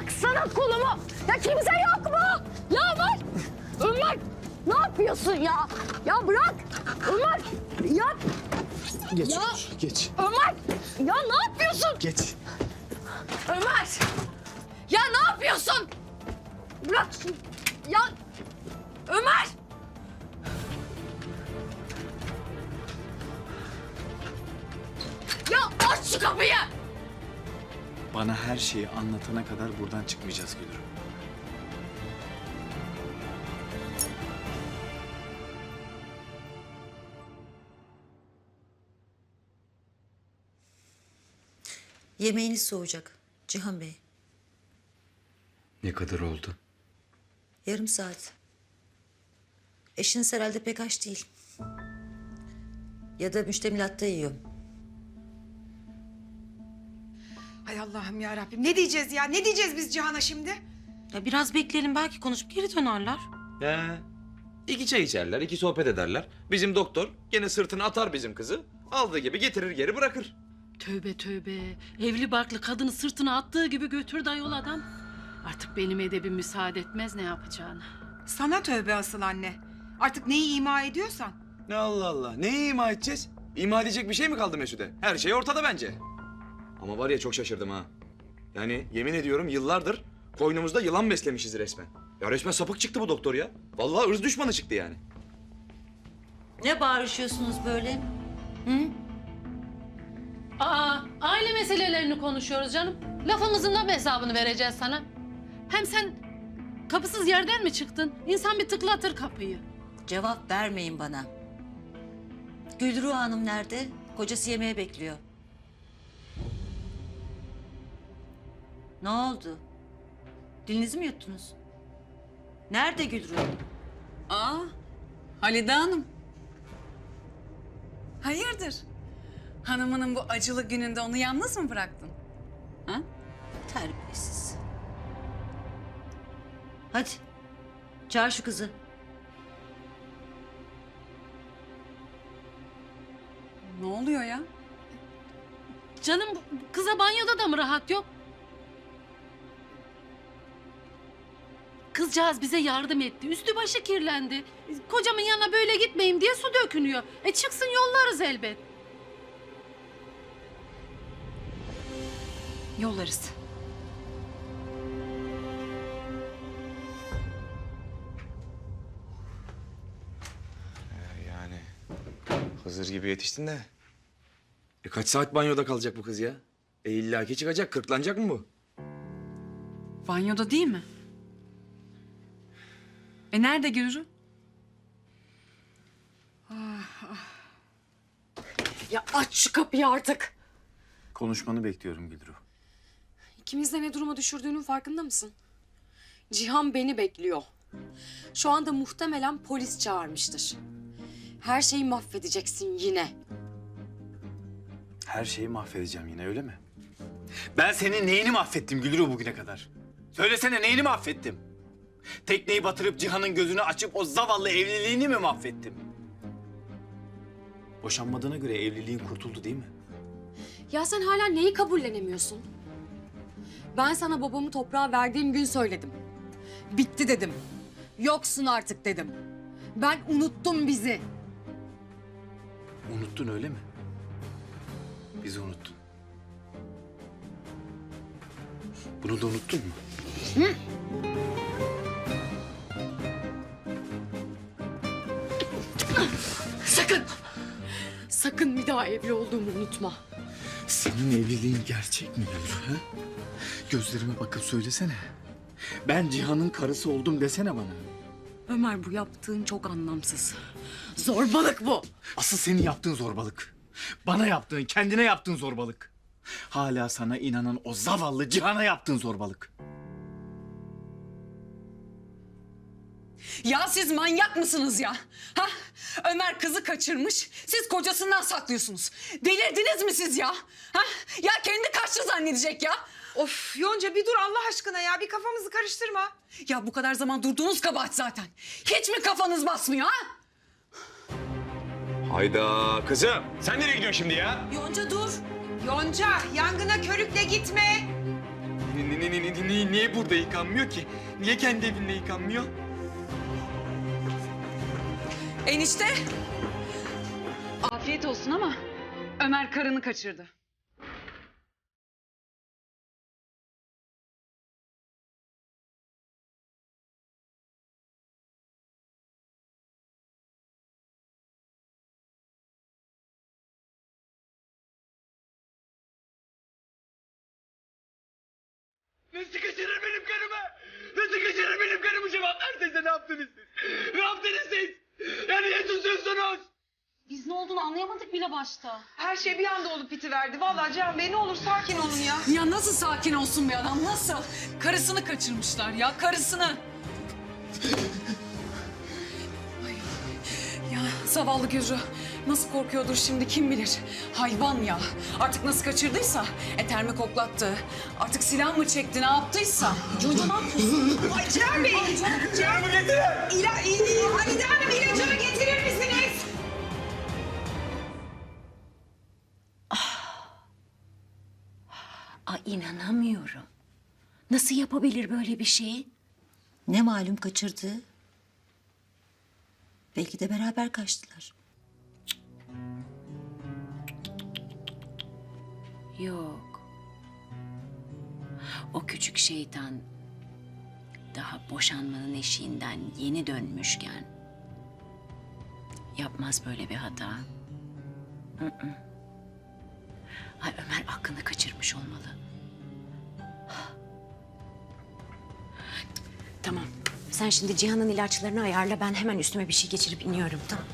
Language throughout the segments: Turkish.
bıraksana kolumu. Ya kimse yok mu? Ya Ömer. Ömer. Ne yapıyorsun ya? Ya bırak. Ömer. Ya Geç. Ya. Geç. Ömer. Ya ne yapıyorsun? Geç. Ömer. Ya ne yapıyorsun? Bırak. Ya Ömer. Ya aç şu kapıyı. Bana her şeyi anlatana kadar buradan çıkmayacağız Gülürüm. Yemeğiniz soğuyacak Cihan Bey. Ne kadar oldu? Yarım saat. Eşiniz herhalde pek aç değil. Ya da müştemilatta yiyor. Hay Allah'ım ya Rabbim. Ne diyeceğiz ya? Ne diyeceğiz biz Cihan'a şimdi? Ya biraz bekleyelim belki konuşup geri dönerler. He. İki çay içerler, iki sohbet ederler. Bizim doktor gene sırtını atar bizim kızı. Aldığı gibi getirir geri bırakır. Tövbe tövbe. Evli barklı kadını sırtına attığı gibi götürdü ayol adam. Artık benim edebim müsaade etmez ne yapacağını. Sana tövbe asıl anne. Artık neyi ima ediyorsan. Ne Allah Allah. Neyi ima edeceğiz? İma edecek bir şey mi kaldı Mesude? Her şey ortada bence. Ama var ya çok şaşırdım ha. Yani yemin ediyorum yıllardır koynumuzda yılan beslemişiz resmen. Ya resmen sapık çıktı bu doktor ya. Vallahi ırz düşmanı çıktı yani. Ne bağırışıyorsunuz böyle? Aa, aile meselelerini konuşuyoruz canım. Lafımızın da mı hesabını vereceğiz sana? Hem sen kapısız yerden mi çıktın? İnsan bir tıklatır kapıyı. Cevap vermeyin bana. Gülru Hanım nerede? Kocası yemeğe bekliyor. Ne oldu? Dilinizi mi yuttunuz? Nerede Gülru? Aa, Halide Hanım. Hayırdır? Hanımının bu acılı gününde onu yalnız mı bıraktın? Ha? Terbiyesiz. Hadi. Çağır şu kızı. Ne oluyor ya? Canım kıza banyoda da mı rahat yok? Kızcağız bize yardım etti. Üstü başı kirlendi. Kocamın yanına böyle gitmeyeyim diye su dökünüyor. E çıksın yollarız elbet. Yollarız. Yani Hızır gibi yetiştin de. E kaç saat banyoda kalacak bu kız ya? E illaki çıkacak, kırklanacak mı bu? Banyoda değil mi? E nerede Gürü? Ya aç şu kapıyı artık. Konuşmanı bekliyorum Gülürüm. İkimiz de ne duruma düşürdüğünün farkında mısın? Cihan beni bekliyor. Şu anda muhtemelen polis çağırmıştır. Her şeyi mahvedeceksin yine. Her şeyi mahvedeceğim yine öyle mi? Ben senin neyini mahvettim Gülürüm bugüne kadar? Söylesene neyini mahvettim? Tekneyi batırıp Cihan'ın gözünü açıp o zavallı evliliğini mi mahvettim? Boşanmadığına göre evliliğin kurtuldu değil mi? Ya sen hala neyi kabullenemiyorsun? Ben sana babamı toprağa verdiğim gün söyledim. Bitti dedim. Yoksun artık dedim. Ben unuttum bizi. Unuttun öyle mi? Bizi unuttun. Bunu da unuttun mu? Sakın! Sakın bir daha evli olduğumu unutma. Senin evliliğin gerçek mi Gülru? Ha? Gözlerime bakıp söylesene. Ben Cihan'ın karısı oldum desene bana. Ömer bu yaptığın çok anlamsız. Zorbalık bu. Asıl senin yaptığın zorbalık. Bana yaptığın, kendine yaptığın zorbalık. Hala sana inanan o zavallı Cihan'a yaptığın zorbalık. Ya siz manyak mısınız ya? Ha? Ömer kızı kaçırmış. Siz kocasından saklıyorsunuz. Delirdiniz mi siz ya? Ha? Ya kendi kaçtı zannedecek ya. Of Yonca bir dur Allah aşkına ya. Bir kafamızı karıştırma. Ya bu kadar zaman durduğunuz kabahat zaten. Hiç mi kafanız basmıyor ha? Hayda kızım. Sen nereye gidiyorsun şimdi ya? Yonca dur. Yonca yangına körükle gitme. ni- ni- ni- ni- ni- niye burada yıkanmıyor ki? Niye kendi evinde yıkanmıyor? Enişte. Afiyet olsun ama Ömer karını kaçırdı. Nasıl kaçırır benim karımı? Nasıl kaçırır benim karımı cevap versenize ne yaptınız siz? Ne yaptınız siz? Ya niye susuyorsunuz? Biz ne olduğunu anlayamadık bile başta. Her şey bir anda olup bitiverdi. Vallahi Cihan Bey ne olur sakin olun ya. Ya nasıl sakin olsun bir adam nasıl? Karısını kaçırmışlar ya karısını. Zavallı Gürü nasıl korkuyordur şimdi kim bilir. Hayvan ya artık nasıl kaçırdıysa eter mi koklattı. Artık silah mı çekti ne yaptıysa. Çocuğu ne yapıyorsun? Ay Cihan Bey. Cihan Bey. İla, İ- İ- Halide Hanım ilacımı getirir misiniz? Aa, inanamıyorum. Nasıl yapabilir böyle bir şeyi? Ne malum kaçırdı? Belki de beraber kaçtılar. Yok. O küçük şeytan daha boşanmanın eşiğinden yeni dönmüşken yapmaz böyle bir hata. Ay Ömer aklını kaçırmış olmalı. Tamam. Sen şimdi Cihan'ın ilaçlarını ayarla. Ben hemen üstüme bir şey geçirip iniyorum. Tamam.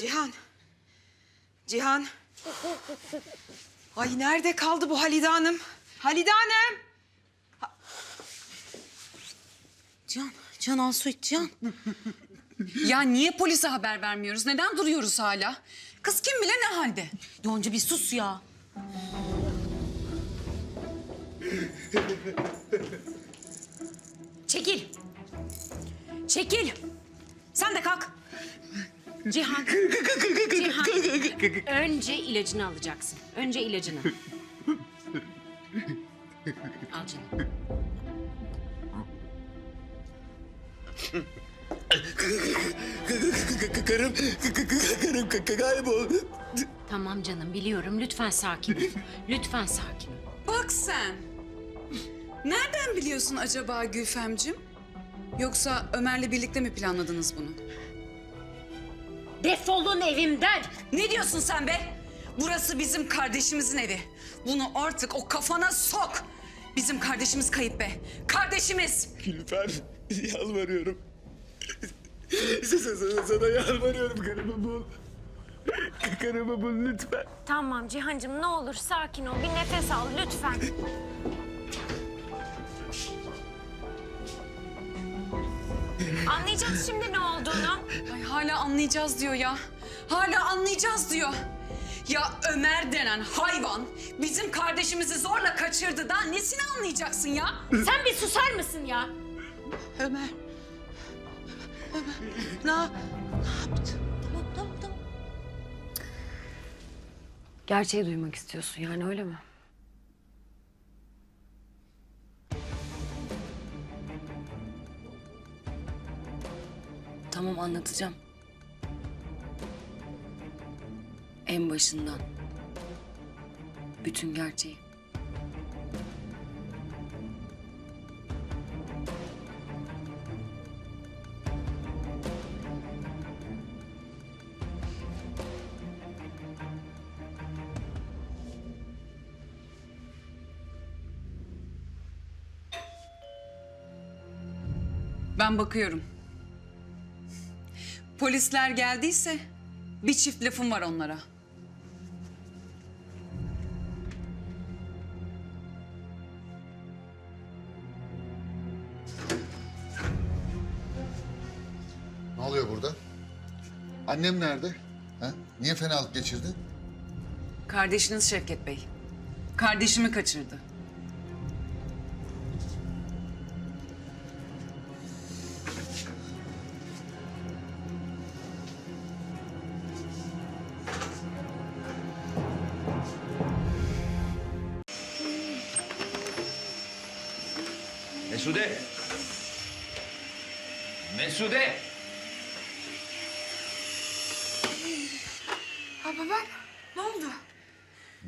Cihan. Cihan. Ay nerede kaldı bu Halide Hanım? Halide Hanım. Can, Can al su iç Can. ya niye polise haber vermiyoruz? Neden duruyoruz hala? Kız kim bilir ne halde? Yonca bir sus ya. Çekil. Çekil. Sen de kalk. Cihan. Cihan. Önce ilacını alacaksın. Önce ilacını. Al canım. Karım, karım kayboldu. Tamam canım biliyorum. Lütfen sakin ol. Lütfen sakin ol. Bak sen. Nereden biliyorsun acaba Gülfemcim? Yoksa Ömer'le birlikte mi planladınız bunu? Defolun evimden. Ne diyorsun sen be? Burası bizim kardeşimizin evi. Bunu artık o kafana sok. Bizim kardeşimiz kayıp be. Kardeşimiz. Gülfer, yalvarıyorum. Sana, sana yalvarıyorum karımı bul. Karımı bul lütfen. Tamam Cihancığım ne olur sakin ol. Bir nefes al lütfen. Anlayacağız şimdi ne olduğunu. Ay hala anlayacağız diyor ya. Hala anlayacağız diyor. Ya Ömer denen hayvan bizim kardeşimizi zorla kaçırdı. Daha nesini anlayacaksın ya? Sen bir susar mısın ya? Ömer. Ömer. Ne, yap- Tamam tamam tamam. Gerçeği duymak istiyorsun yani öyle mi? Tamam anlatacağım. En başından. Bütün gerçeği. Ben bakıyorum. Polisler geldiyse bir çift lafım var onlara. Ne oluyor burada? Annem nerede? Ha? Niye fenalık geçirdi? Kardeşiniz Şevket Bey. Kardeşimi kaçırdı.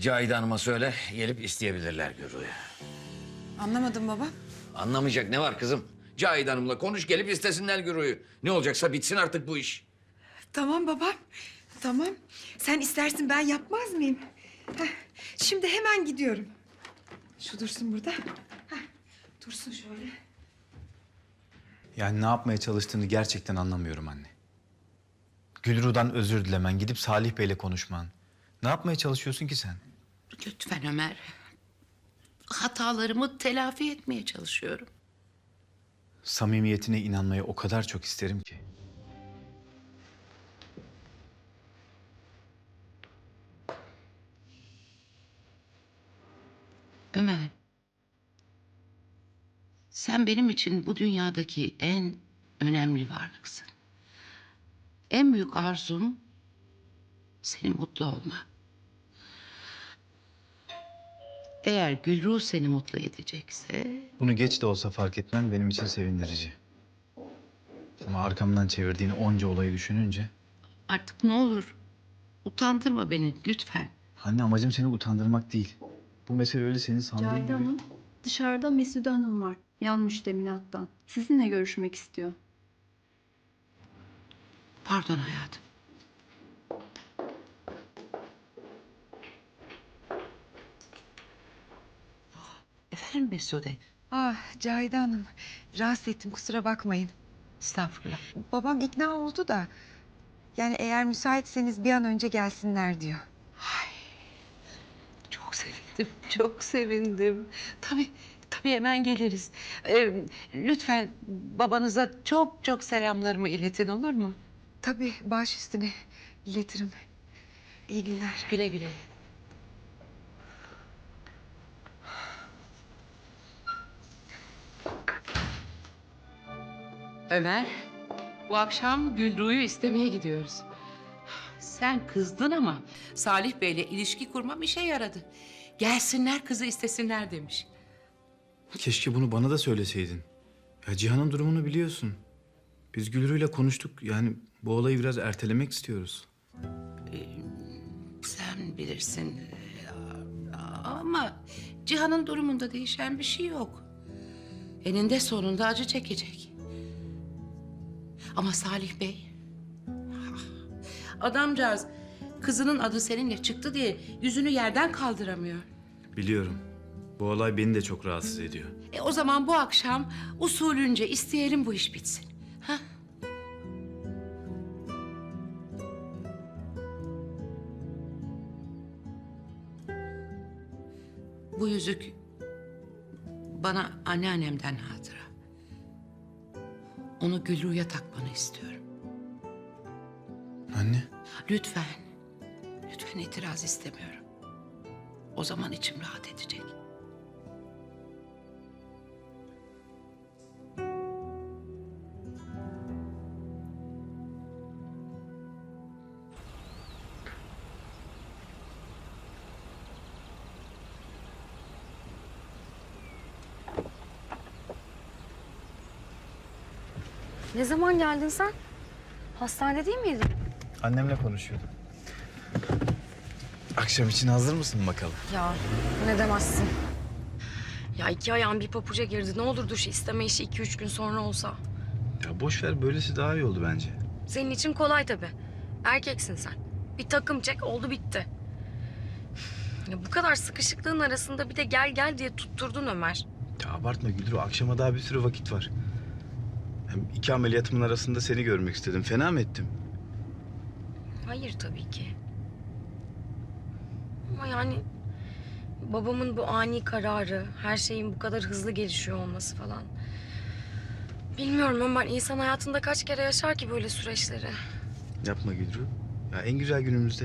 Cahide Hanım'a söyle gelip isteyebilirler Gürru'yu. Anlamadım baba. Anlamayacak ne var kızım? Cahide Hanım'la konuş gelip istesinler Gürru'yu. Ne olacaksa bitsin artık bu iş. Tamam babam. Tamam. Sen istersin ben yapmaz mıyım? Heh, Şimdi hemen gidiyorum. Şu dursun burada. Heh, Dursun şöyle. Yani ne yapmaya çalıştığını gerçekten anlamıyorum anne. Gülru'dan özür dilemen, gidip Salih Bey'le konuşman. Ne yapmaya çalışıyorsun ki sen? Lütfen Ömer. Hatalarımı telafi etmeye çalışıyorum. Samimiyetine inanmayı o kadar çok isterim ki. Ömer. Sen benim için bu dünyadaki en önemli varlıksın. En büyük arzum senin mutlu olma. Eğer Gülruh seni mutlu edecekse Bunu geç de olsa fark etmen benim için sevindirici. Ama arkamdan çevirdiğin onca olayı düşününce... artık ne olur utandırma beni lütfen. Anne amacım seni utandırmak değil. Bu mesele öyle senin sandığın Cahide gibi. Hanım, dışarıda Mesude Hanım var. Yan müştemilattan. Sizinle görüşmek istiyor. Pardon hayatım. Efendim Mesude? Ah Cahide Hanım. Rahatsız ettim kusura bakmayın. Estağfurullah. Babam ikna oldu da. Yani eğer müsaitseniz bir an önce gelsinler diyor. Çok sevindim, çok sevindim. Tabii, tabii hemen geliriz. Ee, lütfen babanıza çok çok selamlarımı iletin olur mu? Tabii baş üstüne iletirim. İyi günler. Güle güle. Ömer, bu akşam Gülru'yu istemeye gidiyoruz. Sen kızdın ama Salih Bey'le ilişki kurmam işe yaradı. Gelsinler kızı istesinler demiş. Keşke bunu bana da söyleseydin. Ya Cihan'ın durumunu biliyorsun. Biz Gülru'yla konuştuk. Yani bu olayı biraz ertelemek istiyoruz. Sen bilirsin. Ee, Ama Cihan'ın durumunda değişen bir şey yok. Eninde sonunda acı çekecek. Ama Salih Bey... ah, Adamcağız kızının adı seninle çıktı diye yüzünü yerden kaldıramıyor. Biliyorum. Bu olay beni de çok rahatsız ediyor. E o zaman bu akşam usulünce isteyelim bu iş bitsin. Ha? Bu yüzük bana anneannemden hatıra. Onu Gülru'ya takmanı istiyorum. Anne. Lütfen, lütfen itiraz istemiyorum. O zaman içim rahat edecek. Ne zaman geldin sen? Hastanede değil miydin? Annemle konuşuyordum. Akşam için hazır mısın bakalım? Ya ne demezsin. Ya iki ayağın bir papuca girdi. Ne olur duş isteme işi iki üç gün sonra olsa. Ya boş ver böylesi daha iyi oldu bence. Senin için kolay tabii. Erkeksin sen. Bir takım çek oldu bitti. Ya bu kadar sıkışıklığın arasında bir de gel gel diye tutturdun Ömer. Ya abartma Gülru akşama daha bir sürü vakit var. Hem iki ameliyatımın arasında seni görmek istedim. Fena mı ettim? Hayır tabii ki. Ama yani babamın bu ani kararı, her şeyin bu kadar hızlı gelişiyor olması falan. Bilmiyorum Ömer insan hayatında kaç kere yaşar ki böyle süreçleri. Yapma Gülru. Ya en güzel günümüzde.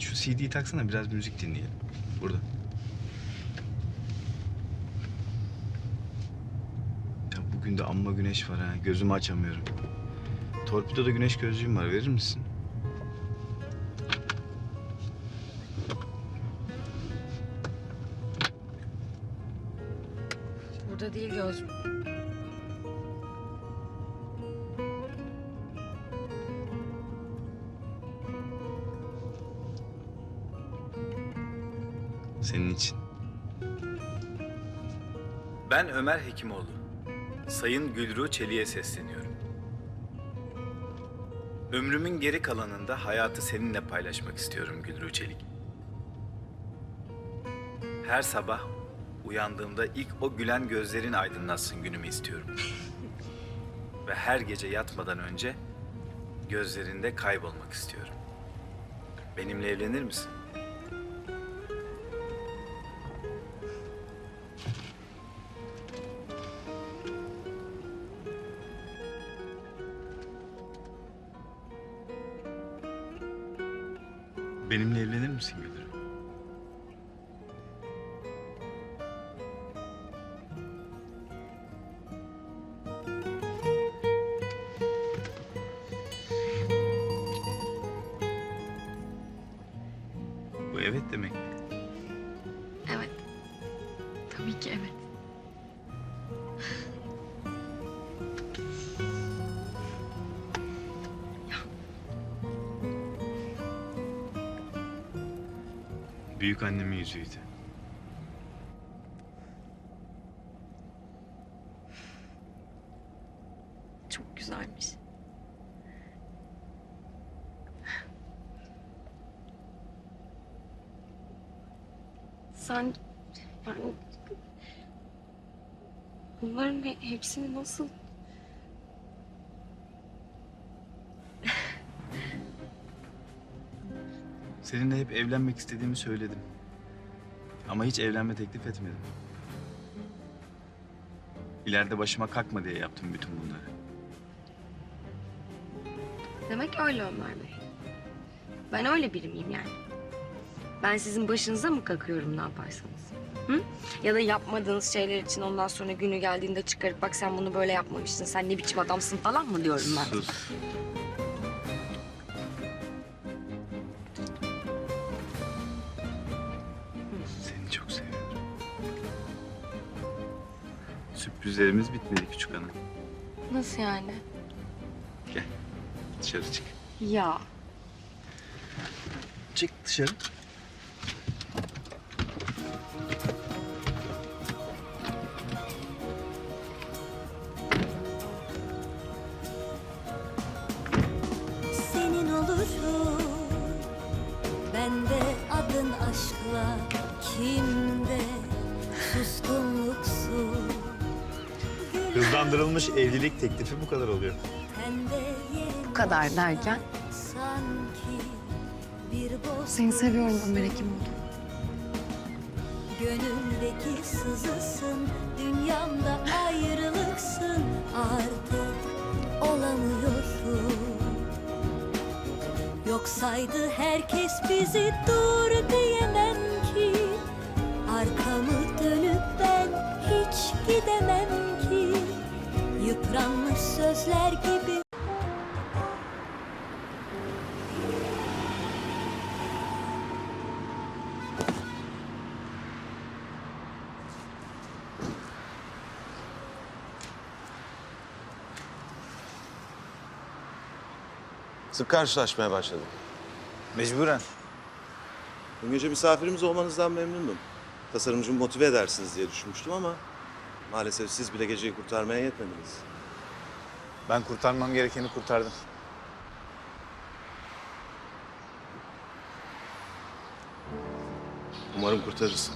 Şu CD'yi taksana biraz müzik dinleyelim. Burada. Ya bugün de amma güneş var ha. Gözümü açamıyorum. Torpidoda güneş gözlüğüm var. Verir misin? burada değil gözüm. Senin için. Ben Ömer Hekimoğlu. Sayın Gülru Çelik'e sesleniyorum. Ömrümün geri kalanında hayatı seninle paylaşmak istiyorum Gülru Çelik. Her sabah uyandığımda ilk o gülen gözlerin aydınlatsın günümü istiyorum. Ve her gece yatmadan önce gözlerinde kaybolmak istiyorum. Benimle evlenir misin? Benimle evlenir misin Gülru? Yüzüğüydü. Çok güzelmiş. Sen yani bunların he- hepsini nasıl Seninle hep evlenmek istediğimi söyledim. Ama hiç evlenme teklif etmedim. İleride başıma kalkma diye yaptım bütün bunları. Demek öyle Ömer Bey. Ben öyle biri miyim yani? Ben sizin başınıza mı kakıyorum ne yaparsanız? Hı? Ya da yapmadığınız şeyler için ondan sonra günü geldiğinde çıkarıp bak sen bunu böyle yapmamıştın, sen ne biçim adamsın falan mı diyorum ben? Sus. Sürprizlerimiz bitmedi küçük hanım. Nasıl yani? Gel dışarı çık. Ya Çık dışarı. Evlilik teklifi bu kadar oluyor. Bu kadar derken? Sanki bir boz Seni seviyorum Ömer Hekimoğlu. Gönüldeki sızısın Dünyamda ayrılıksın Artık olamıyorum Yoksaydı herkes bizi dur diyemem ki Arkamı dönüp ben hiç gidemem Yıpranmış sözler gibi Sık karşılaşmaya başladık. Mecburen. Dün gece misafirimiz olmanızdan memnundum. Tasarımcımı motive edersiniz diye düşünmüştüm ama... ...maalesef siz bile geceyi kurtarmaya yetmediniz. Ben kurtarmam gerekeni kurtardım. Umarım kurtarırsın.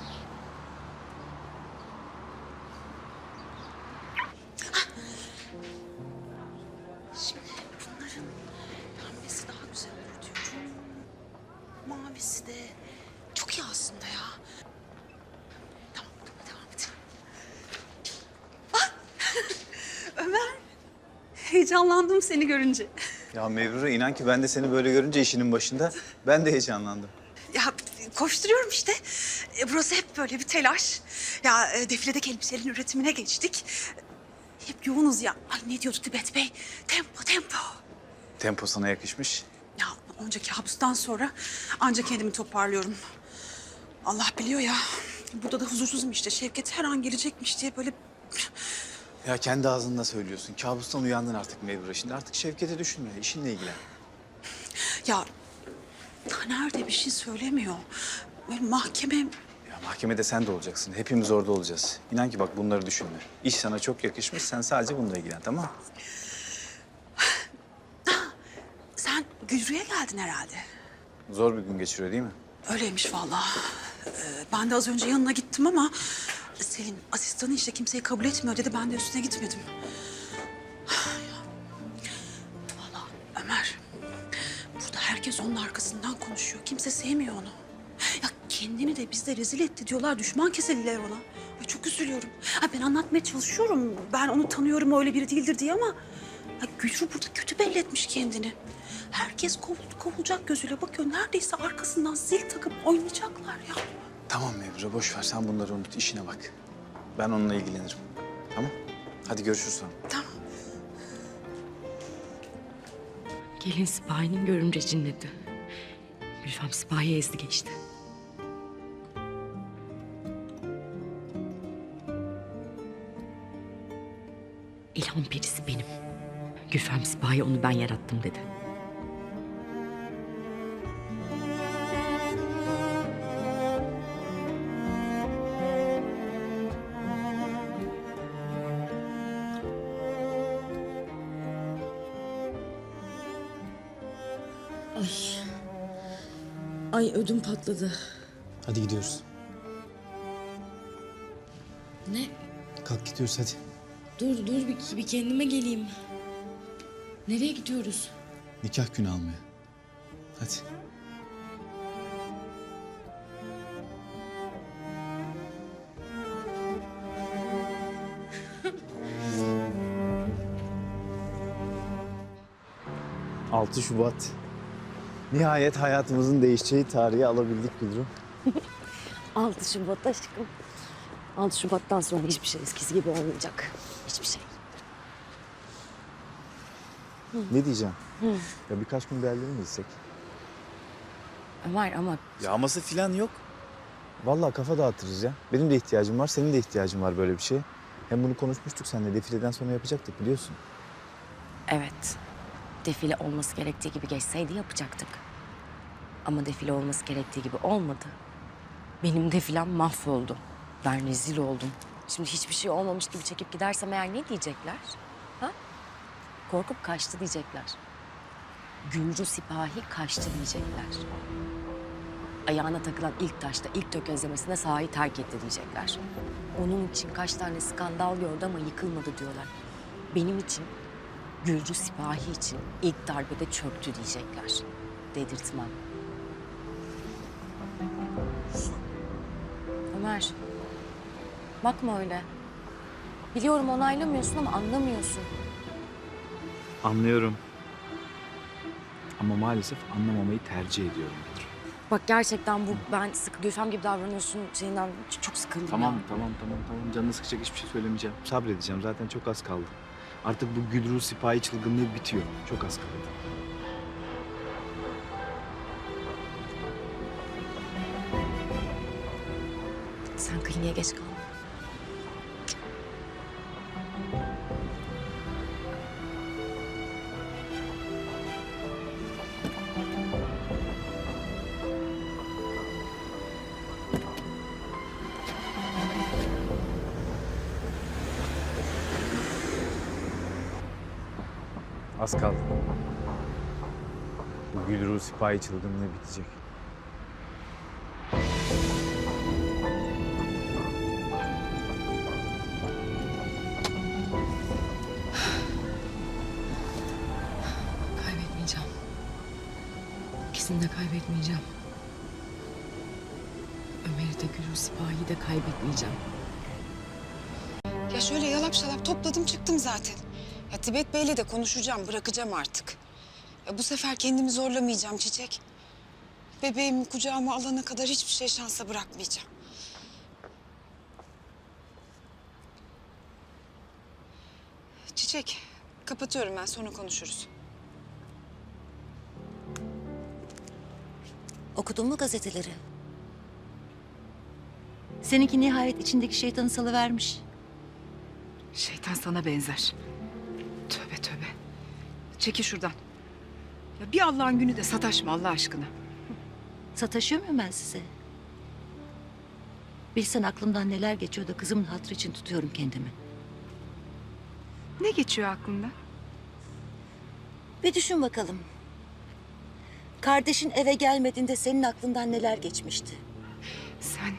Heyecanlandım seni görünce. Ya Mevrure inan ki ben de seni böyle görünce işinin başında ben de heyecanlandım. Ya koşturuyorum işte. E, burası hep böyle bir telaş. Ya e, defiledeki elbiselerin üretimine geçtik. Hep yoğunuz ya. Ay ne diyordu Tibet Bey? Tempo, tempo. Tempo sana yakışmış. Ya onca kabustan sonra ancak kendimi toparlıyorum. Allah biliyor ya. Burada da huzursuzum işte. Şevket her an gelecekmiş diye böyle Ya kendi ağzında söylüyorsun. Kabustan uyandın artık Mevra. Şimdi artık Şevket'e düşünme. İşinle ilgilen. Ya Taner de bir şey söylemiyor. Böyle mahkeme Ya mahkemede sen de olacaksın. Hepimiz orada olacağız. İnan ki bak bunları düşünme. İş sana çok yakışmış. Sen sadece bununla ilgilen tamam mı? sen Gülrü'ye geldin herhalde. Zor bir gün geçiriyor değil mi? Öyleymiş vallahi. Ee, ben de az önce yanına gittim ama Selin asistanı işte kimseyi kabul etmiyor dedi. Ben de üstüne gitmedim. Vallahi Ömer, burada herkes onun arkasından konuşuyor. Kimse sevmiyor onu. Ya kendini de bizde rezil etti diyorlar. Düşman kesildiler ona. Ay çok üzülüyorum. Ha, ben anlatmaya çalışıyorum. Ben onu tanıyorum öyle biri değildir diye ama... Ya Gülru burada kötü belli etmiş kendini. Herkes kovul, kovulacak gözüyle bakıyor. Neredeyse arkasından zil takıp oynayacaklar ya. Tamam Mevra boş ver. Sen bunları unut. işine bak. Ben onunla ilgilenirim. Tamam? Hadi görüşürüz sonra. Tamam. Gelin Sipahi'nin görümce cinledi. Gülfem Sipahi'ye ezdi geçti. İlham perisi benim. Gülfem Sipahi onu ben yarattım dedi. Ay ödüm patladı. Hadi gidiyoruz. Ne? Kalk gidiyoruz hadi. Dur dur bir, bir kendime geleyim. Nereye gidiyoruz? Nikah günü almaya. Hadi. ...6 Şubat. Nihayet hayatımızın değişeceği tarihi alabildik Gülru. 6 Şubat aşkım. 6 Şubat'tan sonra hiçbir şey eskisi gibi olmayacak. Hiçbir şey. Ne diyeceğim? Ya birkaç gün Berlin'e mi gitsek? Ömer ama Yağması falan yok. Vallahi kafa dağıtırız ya. Benim de ihtiyacım var, senin de ihtiyacın var böyle bir şeye. Hem bunu konuşmuştuk seninle. Defileden sonra yapacaktık biliyorsun. evet. Defile olması gerektiği gibi geçseydi yapacaktık. Ama defile olması gerektiği gibi olmadı. Benim defilem mahvoldu. Ben rezil oldum. Şimdi hiçbir şey olmamış gibi çekip gidersem eğer ne diyecekler? Ha? Korkup kaçtı diyecekler. Gülcü sipahi kaçtı diyecekler. Ayağına takılan ilk taşta, ilk tökezlemesine sahayı terk etti diyecekler. Onun için kaç tane skandal gördü ama yıkılmadı diyorlar. Benim için, Gülcü sipahi için ilk darbede çöktü diyecekler. Dedirtmem. Ömer, bakma öyle. Biliyorum onaylamıyorsun ama anlamıyorsun. Anlıyorum. Ama maalesef anlamamayı tercih ediyorum. Bak gerçekten bu ben sık Gülfem gibi davranıyorsun şeyinden ç- çok sıkıldım Tamam, ya. tamam, tamam, tamam. Canını sıkacak hiçbir şey söylemeyeceğim. Sabredeceğim. Zaten çok az kaldı. Artık bu Gülru sipahi çılgınlığı bitiyor. Çok az kaldı. Sen kliniğe geç kal. Az kaldı. Bu Gülru sipahi çılgınlığı bitecek. Kaybetmeyeceğim. Ömer'i de Gülü Sipahi'yi de kaybetmeyeceğim. Ya şöyle yalap şalap topladım çıktım zaten. Ya Tibet Bey'le de konuşacağım, bırakacağım artık. Ya bu sefer kendimi zorlamayacağım Çiçek. Bebeğimi kucağıma alana kadar hiçbir şey şansa bırakmayacağım. Çiçek, kapatıyorum ben sonra konuşuruz. Okudun mu gazeteleri? Seninki nihayet içindeki şeytanı salıvermiş. Şeytan sana benzer. Tövbe tövbe. Çekil şuradan. Ya bir Allah'ın günü de sataşma Allah aşkına. Sataşıyor muyum ben size? Bilsen aklımdan neler geçiyor da kızımın hatırı için tutuyorum kendimi. Ne geçiyor aklında? Bir düşün bakalım. Kardeşin eve gelmediğinde senin aklından neler geçmişti? Sen...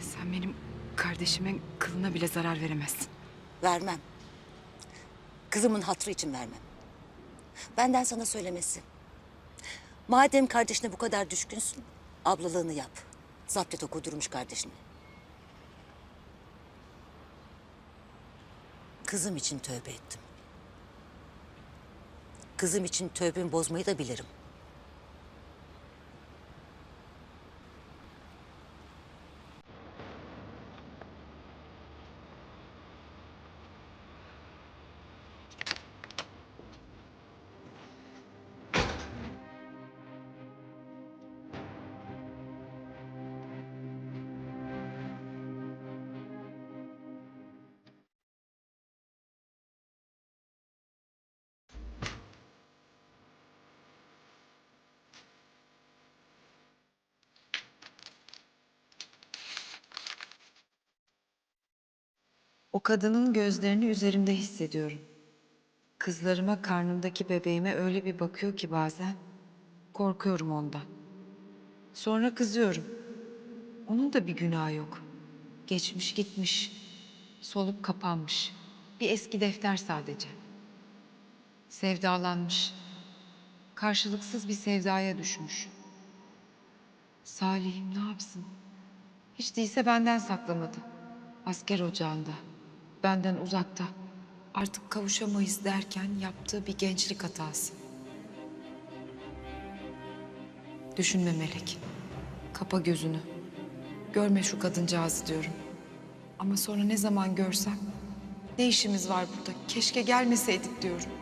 Sen benim kardeşimin kılına bile zarar veremezsin. Vermem. Kızımın hatırı için vermem. Benden sana söylemesi. Madem kardeşine bu kadar düşkünsün, ablalığını yap. Zapt et o kudurmuş kardeşini. Kızım için tövbe ettim. Kızım için tövbemi bozmayı da bilirim. O kadının gözlerini üzerimde hissediyorum. Kızlarıma, karnımdaki bebeğime öyle bir bakıyor ki bazen korkuyorum ondan. Sonra kızıyorum. Onun da bir günahı yok. Geçmiş gitmiş. Solup kapanmış. Bir eski defter sadece. Sevdalanmış. Karşılıksız bir sevdaya düşmüş. Salih'im ne yapsın? Hiç değilse benden saklamadı. Asker ocağında, benden uzakta. Artık kavuşamayız derken yaptığı bir gençlik hatası. Düşünme Melek. Kapa gözünü. Görme şu kadıncağızı diyorum. Ama sonra ne zaman görsem ne işimiz var burada? Keşke gelmeseydik diyorum.